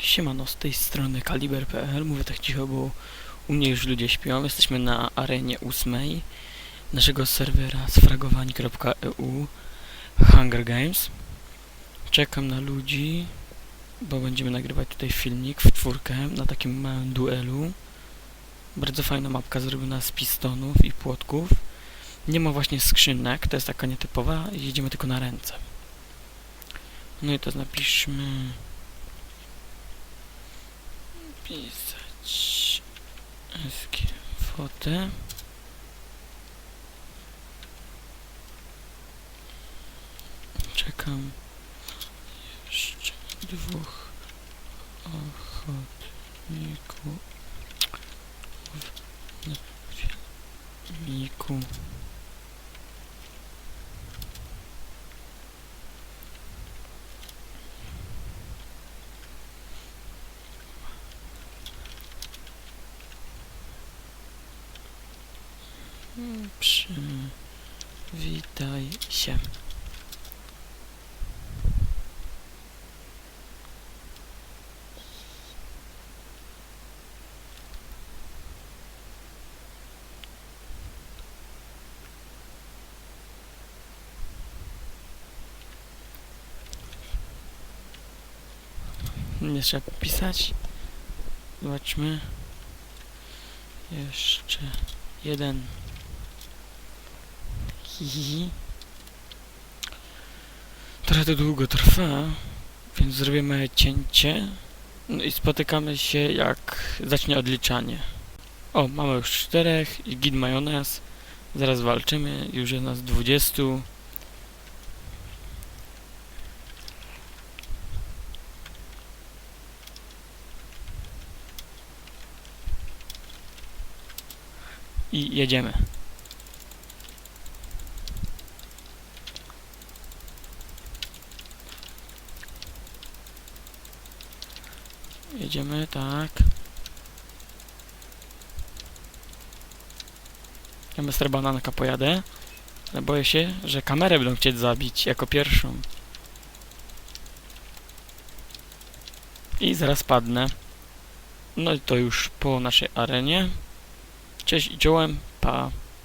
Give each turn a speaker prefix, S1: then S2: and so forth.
S1: Siemano, z tej strony kaliber.pl, mówię tak cicho, bo u mnie już ludzie śpią. Jesteśmy na arenie ósmej naszego serwera sfragowani.eu Hunger Games. Czekam na ludzi, bo będziemy nagrywać tutaj filmik w czwórkę na takim małym duelu. Bardzo fajna mapka zrobiona z pistonów i płotków. Nie ma właśnie skrzynek, to jest taka nietypowa, jedziemy tylko na ręce. No i to napiszmy pisać SG fotę czekam jeszcze dwóch ochotników w Przywitaj się. Nie trzeba pisać. Zobaczmy. Jeszcze jeden. Hihi. Trochę to długo trwa, więc zrobimy cięcie. No i spotykamy się jak zacznie odliczanie. O, mamy już czterech i git majonez. Zaraz walczymy, już jest nas 20. I jedziemy. Jedziemy, tak. Ja Mr. Bananka pojadę. Ale boję się, że kamerę będą chcieć zabić jako pierwszą. I zaraz padnę. No i to już po naszej arenie. Cześć i czołem, pa.